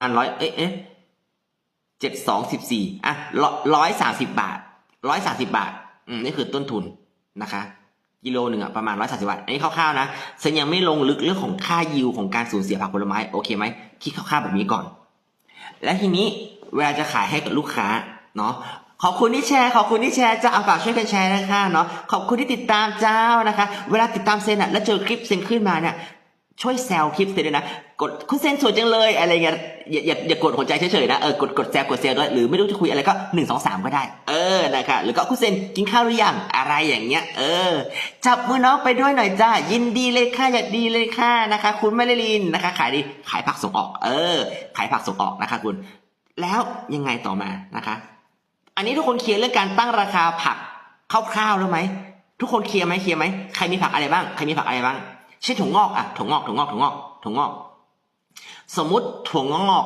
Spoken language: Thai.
อันร้อยเอ๊ะเจ็ดสองสิบสี่อะร้อยสามสิบบาทร้อยสามสิบาท อืมนี่คือต้นทุนนะคะกิโลหนึ่งอะประมาณร้อยสาสิบาท อันนี้คร่าวๆนะฉันยังไม่ลงลึกเรื่องของค่ายิวของการสูญเสียผักผลไม้โอเคไหมคิดคร่าวๆแบบนี้ก่อน และทีนี้เวลาจะขายให้กับลูกค้าเนาะขอบคุณที่แชร์ขอบคุณที่แชร์จะเอาฝากช่วยกันแชร์นะคะเนาะขอบคุณที่ติดตามเจ้านะคะ เวลาติดตามเซนอะแล้วเจอคลิปเซนขึ้นมาเนี่ย ช่วยแซวคลิปเซนด้วยนะ กดคุณเซนสวยจังเลยอะไรเงี้ยอย่าอย่าอย่ากดหัวใจเฉยๆนะเออกดกดแซวกดแซวด้วยหรือไม่รู้จะคุยอะไรก็หนึ่งสองสามก็ได้ เออนะคะหรือก็คุณเซนกินข้าวหรือยังอะไรอย่างเงี้ย เออ จับมือน้องไปด้วยหน่อยจ้ายินดีเลยค่ะอยากดีเลยค่ะนะคะ คุณแมลลินนะคะ ขายดีขายผักส่งออก เออ ขายผักส่งออกนะคะ คุณ แล้วยังไงต่อมานะคะ อันนี้ทุกคนเคลียร์เรื่องการตั้งราคาผักคร่าวๆแล้วไหมทุกคนเคลียร์ไหมเคลียร์ไหมใครมีผักอะไรบ้างใครมีผักอะไรบ้าง ช่นถั่วงอกอะถั่วงอกถั่วงอกถั่วงอกถั่วงอก สมมุติถั่วงอก